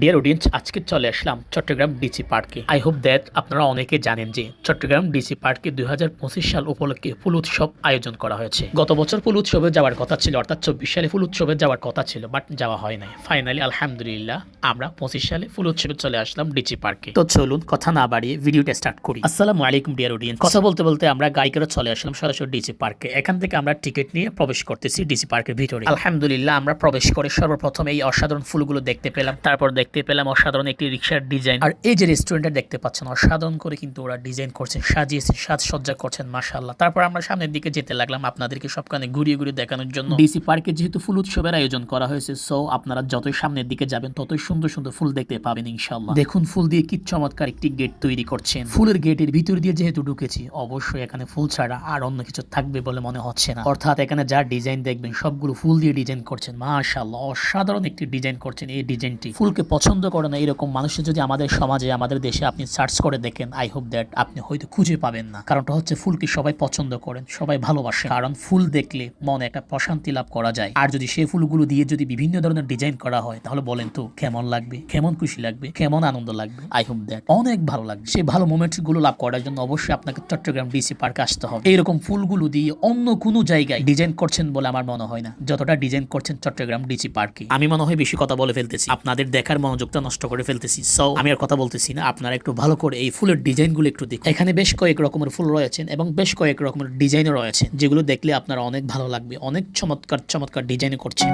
Deer audience আজকে চলে আসলাম চট্টগ্রাম ডিসি পার্কে। আই হোপ দ্যাট আপনারা অনেকে জানেন যে চট্টগ্রাম ডিসি পার্কে দুই সাল উপলক্ষে ফুল উৎসব আয়োজন করা হয়েছে। গত বছর ফুল উৎসবে যাওয়ার কথা ছিল, অর্থাৎ চব্বিশ সালে ফুল উৎসবে যাওয়ার কথা ছিল বাট যাওয়া হয় নাই। ফাইনালি আলহামদুলিল্লাহ, আমরা পঁচিশ সালে ফুল উৎসবে চলে আসলাম ডিসি পার্কে। তো চলুন কথা না বাড়িয়ে ভিডিওটা স্টার্ট করি। আসসালামু আলাইকুম ডিয়ার অডিয়েন্স কথা বলতে বলতে আমরা গায়িকারা চলে আসলাম সরাসরি ডিসি পার্কে। এখান থেকে আমরা টিকিট নিয়ে প্রবেশ করতেছি ডিসি পার্কের ভিতরে। আলহামদুলিল্লাহ, আমরা প্রবেশ করে সর্বপ্রথম এই অসাধারণ ফুলগুলো দেখতে পেলাম। তারপর দেখতে পেলাম অসাধারণ একটি রিক্সার ডিজাইন। আর এই যে রেস্টুরেন্টটা দেখতে পাচ্ছেন অসাধারণ করে কিন্তু ওরা ডিজাইন করছেন সাজিয়েছেন সাজসজ্জা করছেন মাশাআল্লাহ। তারপর আমরা সামনের দিকে যেতে লাগলাম আপনাদেরকে সবখানে ঘুরিয়ে ঘুরিয়ে দেখানোর জন্য। ডিসি পার্কে যেহেতু ফুল উৎসবের আয়োজন করা হয়েছে সো আপনারা যতই সামনের দিকে যাবেন ততই সুন্দর সুন্দর ফুল দেখতে পাবেন ইনশাআল্লাহ। দেখুন ফুল দিয়ে কি চমৎকার একটি গেট তৈরি করছেন। ফুলের গেটের ভিতর দিয়ে যেহেতু ঢুকেছি অবশ্যই এখানে ফুল ছাড়া আর অন্য কিছু থাকবে বলে মনে হচ্ছে না। অর্থাৎ এখানে যা ডিজাইন দেখবেন সবগুলো ফুল দিয়ে ডিজাইন করছেন মাশাআল্লাহ অসাধারণ একটি ডিজাইন করছেন এই ডিজাইনটি ফুলকে পছন্দ করে না এরকম মানুষের যদি আমাদের সমাজে, আমাদের দেশে আপনি সার্চ করে দেখেন আই হোপ দ্যাট আপনি হয়তো খুঁজে পাবেন না। কারণটা হচ্ছে ফুলকে সবাই পছন্দ করেন, সবাই ভালোবাসে কারণ ফুল দেখলে মনে একটা প্রশান্তি লাভ করা যায়। আর যদি সেই ফুলগুলো দিয়ে যদি বিভিন্ন ধরনের ডিজাইন করা হয়, তাহলে বলেন তো কেমন লাগবে, কেমন খুশি লাগবে, কেমন আনন্দ লাগবে? আই হোপ দ্যাট অনেক ভালো লাগবে। সেই ভালো মোমেন্টসগুলো লাভ করার জন্য অবশ্যই আপনাকে চট্টগ্রাম ডিসি পার্কে আসতে হবে। এইরকম ফুলগুলো দিয়ে অন্য কোনো জায়গায় ডিজাইন করছেন বলে আমার মনে হয় না। যতটা ডিজাইন করছেন চট্টগ্রাম ডিসি পার্কে আমি মনে হয় বেশি কথা বলে ফেলতেছি। আপনাদের দেখার মনোযোগটা নষ্ট করে ফেলতেছি। সো আমি আর কথা বলতেছি না। আপনারা একটু ভালো করে এই ফুলের ডিজাইনগুলো একটু দেখুন। এখানে বেশ কয়েক রকমের ফুল রয়েছেন এবং বেশ কয়েক রকমের ডিজাইনও রয়েছে যেগুলো দেখলে আপনারা অনেক ভালো লাগবে। অনেক চমৎকার চমৎকার ডিজাইন করছেন।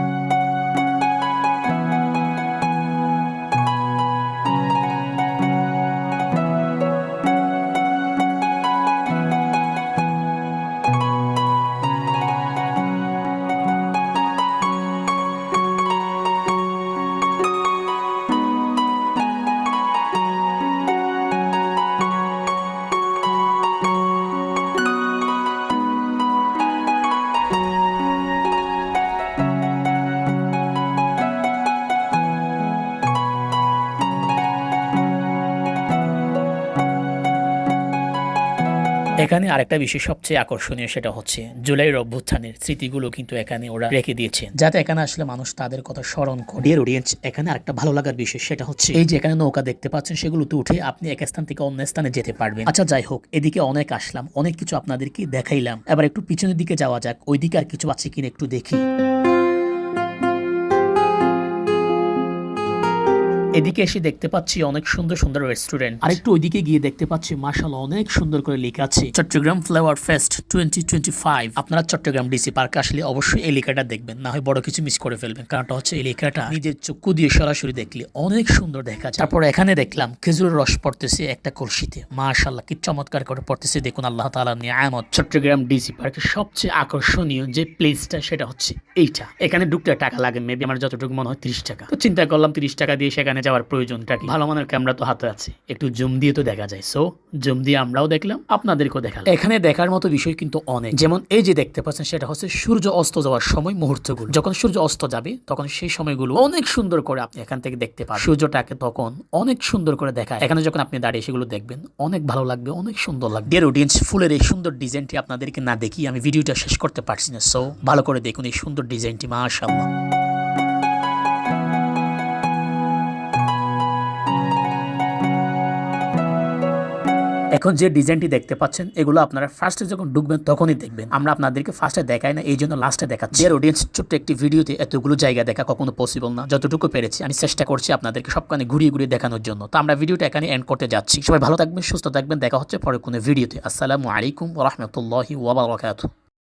এখানে আরেকটা বিষয় সবচেয়ে আকর্ষণীয় সেটা হচ্ছে জুলাইয়ের অভ্যুত্থানের স্মৃতিগুলো কিন্তু এখানে ওরা রেখে দিয়েছেন। যাতে এখানে আসলে মানুষ তাদের কথা স্মরণ করে। ডিয়ার অডিয়েন্স এখানে আরেকটা ভালো লাগার বিষয় সেটা হচ্ছে এই যে এখানে নৌকা দেখতে পাচ্ছেন সেগুলোতে উঠে আপনি এক স্থান থেকে অন্য স্থানে যেতে পারবেন। আচ্ছা যাই হোক এদিকে অনেক আসলাম অনেক কিছু আপনাদেরকে দেখাইলাম। এবার একটু পিছনের দিকে যাওয়া যাক ওইদিকে আর কিছু আছে কিনা একটু দেখি। এদিকে এসে দেখতে পাচ্ছি অনেক সুন্দর সুন্দর রেস্টুরেন্ট আর একটু ওইদিকে গিয়ে দেখতে পাচ্ছি মার্শাল অনেক সুন্দর করে লেখা আছে। Chattogram flavour fest twenty twenty five আপনারা চট্টগ্রাম ডিসি পার্কে আসলে অবশ্যই এই লেখাটা দেখবেন না হয় বড় কিছু মিস করে ফেলবেন। কারণটা হচ্ছে এই লেখাটা নিজের চক্ষু দিয়ে সরাসরি দেখলে অনেক সুন্দর দেখা যায়। তারপর এখানে দেখলাম খেজুরের রস পড়তেছে একটা কলসিতে। মাশাল্লাহ কি চমৎকার করে পড়তেছে। দেখুন আল্লাহ তালা নিয়ে নিয়ামত। চট্টগ্রাম ডিসি পার্কের সবচেয়ে আকর্ষণীয় যে প্লেসটা সেটা হচ্ছে এইটা। এখানে ঢুকতে টাকা লাগে মেবি আমার যতটুকু মনে হয় তিরিশ টাকা। তো চিন্তা করলাম তিরিশ টাকা দিয়ে সেখানে যাওয়ার প্রয়োজনটা কি? ভালো মানের ক্যামেরা তো হাতে আছে। একটু জুম দিয়ে তো দেখা যায়। সো জুম দিয়ে আমরাও দেখলাম, আপনাদেরকেও দেখালাম। এখানে দেখার মতো বিষয় কিন্তু অনেক। যেমন এই যে দেখতে পাচ্ছেন, সেটা হচ্ছে সূর্য অস্ত যাওয়ার সময় মুহূর্তগুলো। যখন সূর্য অস্ত যাবে, তখন সেই সময়গুলো অনেক সুন্দর করে আপনি এখান থেকে দেখতে পাবেন। সূর্যটাকে তখন অনেক সুন্দর করে দেখায়। এখানে যখন আপনি দাঁড়িয়ে সেগুলো দেখবেন, অনেক ভালো লাগবে, অনেক সুন্দর লাগবে। ডিয়ার অডিয়েন্স ফুলের এই সুন্দর ডিজাইনটি আপনাদেরকে না দেখি আমি ভিডিওটা শেষ করতে পারছি না। সো ভালো করে দেখুন এই সুন্দর ডিজাইনটি, মাশাআল্লাহ। এখন যে ডিজাইনটি দেখতে পাচ্ছেন, এগুলো আপনারা ফার্স্টে যখন ঢুকবেন তখনই দেখবেন। আমরা আপনাদেরকে ফার্স্টে দেখাই না, এই জন্য লাস্টে দেখাচ্ছি। এর অডিয়েন্স ছোট্ট একটি ভিডিওতে এতগুলো জায়গা দেখা কখনো পসিবল না। যতটুকু পেরেছি, আমি চেষ্টা করছি আপনাদেরকে সবখানে ঘুরিয়ে ঘুরিয়ে দেখানোর জন্য। তো আমরা ভিডিওটা এখানে এন্ড করতে যাচ্ছি। সবাই ভালো থাকবেন, সুস্থ থাকবেন। দেখা হচ্ছে পরে কোনো ভিডিওতে। আসসালামু আলাইকুম রহমতুল্লাহি ওয়াবারাকাতুহু